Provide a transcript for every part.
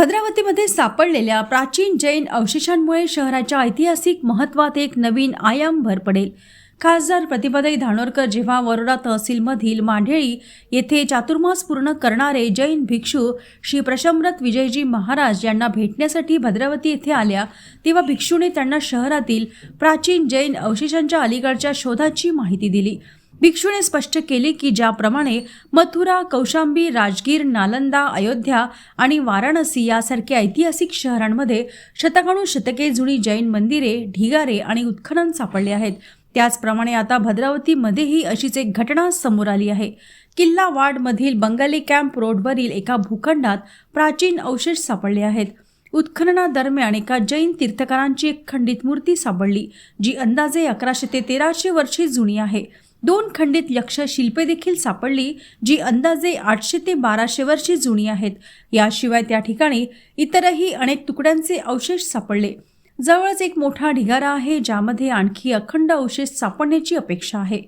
भद्रावतीमध्ये सापडलेल्या प्राचीन जैन अवशेषांमुळे शहराच्या ऐतिहासिक महत्वात एक नवीन आयाम भर पडेल. खासदार प्रतिभाताई धानोरकर जेव्हा वरोडा तहसीलमधील मांढेळी येथे चातुर्मास पूर्ण करणारे जैन भिक्षू श्री प्रशमरथ विजयजी महाराज यांना भेटण्यासाठी भद्रावती येथे आल्या तेव्हा भिक्षूने त्यांना शहरातील प्राचीन जैन अवशेषांच्या अलीकडच्या शोधाची माहिती दिली. भिक्षूने स्पष्ट केले की ज्याप्रमाणे मथुरा कौशांबी राजगीर नालंदा अयोध्या आणि वाराणसी यासारख्या ऐतिहासिक शहरांमध्ये शतकानुशतके जुनी जैन मंदिरे ढिगारे आणि उत्खनन सापडले आहेत. त्याचप्रमाणे आता भद्रावतीमध्येही अशीच एक घटना समोर आली आहे. किल्ला वाडमधील बंगाली कॅम्प रोडवरील एका भूखंडात प्राचीन अवशेष सापडले आहेत. उत्खननादरम्यान एका जैन तीर्थकारांची एक खंडित मूर्ती सापडली जी अंदाजे अकराशे ते तेराशे वर्षे जुनी आहे. दोन खंडित यक्ष शिल्पे देखील सापडली जी अंदाजे आठशे ते बाराशे वर्षे जुनी आहेत. याशिवाय त्या ठिकाणी इतरही अनेक तुकड्यांचे अवशेष सापडले. जवळच एक मोठा ढिगारा आहे ज्यामध्ये आणखी अखंड अवशेष सापडण्याची अपेक्षा आहे.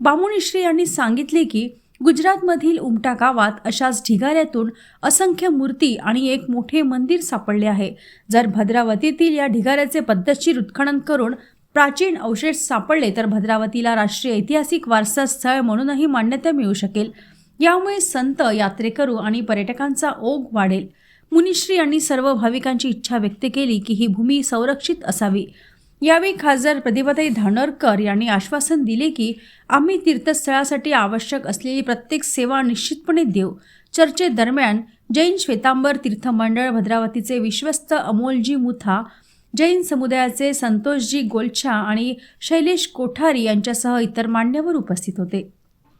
बामुनिश्री यांनी सांगितले की गुजरातमधील उमटा गावात अशाच ढिगाऱ्यातून असंख्य मूर्ती आणि एक मोठे मंदिर सापडले आहे. जर भद्रावतीतील या ढिगाऱ्याचे पद्धतशीर उत्खनन करून प्राचीन अवशेष सापडले तर भद्रावतीला राष्ट्रीय ऐतिहासिक वारसा स्थळ म्हणूनही मान्यता मिळू शकेल. यामुळे संत यात्रेकरू आणि पर्यटकांचा ओघ वाढेल. मुनिश्री यांनी सर्व भाविकांची इच्छा व्यक्त केली की ही भूमी संरक्षित असावी. यावेळी खासदार प्रतिभाताई धानोरकर यांनी आश्वासन दिले की आम्ही तीर्थस्थळासाठी आवश्यक असलेली प्रत्येक सेवा निश्चितपणे देऊ. चर्चेदरम्यान जैन श्वेतांबर तीर्थमंडळ भद्रावतीचे विश्वस्त अमोलजी मुथा जैन समुदायाचे संतोषजी गोलछा आणि शैलेश कोठारी यांच्यासह इतर मान्यवर उपस्थित होते.